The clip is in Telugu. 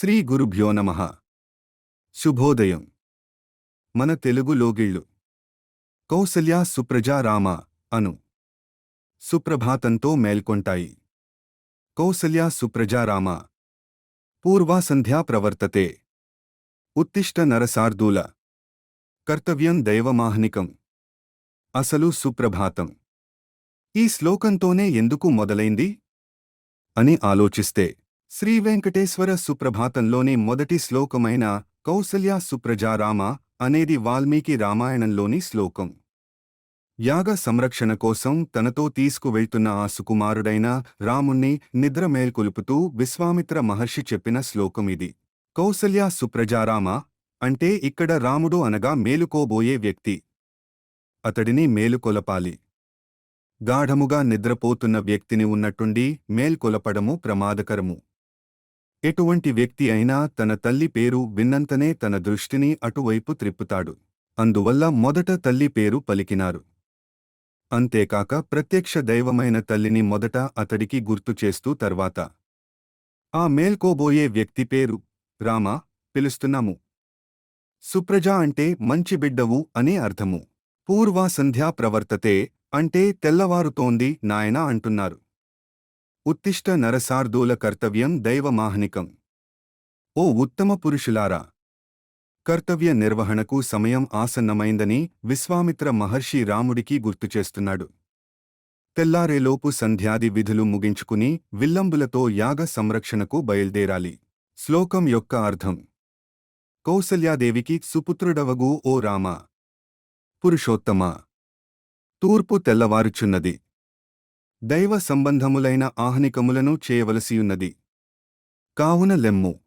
శ్రీ గురుభ్యో నమ. శుభోదయం. మన తెలుగు లోగిళ్ళు. కౌసల్యా సుప్రజారామ అను. సుప్రభాతంతో మేల్కొంటాయి. కౌసల్యా సుప్రజారామ పూర్వాసంధ్యా ప్రవర్తతే. ఉత్తిష్ట నరసార్దూల. కర్తవ్యం దైవమాహ్నికం. అసలు సుప్రభాతం. ఈ శ్లోకంతోనే ఎందుకు మొదలైంది? అని ఆలోచిస్తే. శ్రీ వెంకటేశ్వర సుప్రభాతంలోని మొదటి శ్లోకమైన కౌసల్య సుప్రజారామ అనేది వాల్మీకి రామాయణంలోని శ్లోకం. యాగ సంరక్షణ కోసం తనతో తీసుకువెళ్తున్న ఆ సుకుమారుడైన రాముణ్ణి నిద్ర మేల్కొలుపుతూ విశ్వామిత్ర మహర్షి చెప్పిన శ్లోకం ఇది. కౌసల్య సుప్రజారామ అంటే ఇక్కడ రాముడు అనగా మేలుకోబోయే వ్యక్తి. అతడిని మేలుకొలపాలి. గాఢముగా నిద్రపోతున్న వ్యక్తిని ఉన్నట్టుండి మేల్కొలపడము ప్రమాదకరము. ఎటువంటి వ్యక్తి అయినా తన తల్లి పేరు విన్నంతనే తన దృష్టిని అటువైపు త్రిప్పుతాడు. అందువల్ల మొదట తల్లి పేరు పలికినారు. అంతేకాక ప్రత్యక్ష దైవమైన తల్లిని మొదట అతడికి గుర్తు చేస్తూ తర్వాత ఆ మేల్కోబోయే వ్యక్తి పేరు రామ పిలుస్తున్నాము. సుప్రజ అంటే మంచి బిడ్డవు అనే అర్థము. పూర్వ సంధ్యా ప్రవర్తతే అంటే తెల్లవారుతోంది నాయనా అంటున్నారు. ఉత్తిష్ట నరసార్దూల కర్తవ్యం దైవమాహ్నికం. ఓ ఉత్తమ పురుషులారా! కర్తవ్య నిర్వహణకు సమయం ఆసన్నమైందని విశ్వామిత్ర మహర్షి రాముడికి గుర్తుచేస్తున్నాడు. తెల్లారేలోపు సంధ్యాది విధులు ముగించుకుని విల్లంబులతో యాగ సంరక్షణకు బయల్దేరాలి. శ్లోకం యొక్క అర్థం. కౌసల్యాదేవికి సుపుత్రుడవగు ఓ రామ. పురుషోత్తమా. తూర్పు తెల్లవారుచున్నది. దైవ సంబంధములైన ఆహ్నికములను చేయవలసియున్నది. కావున లెమ్ము.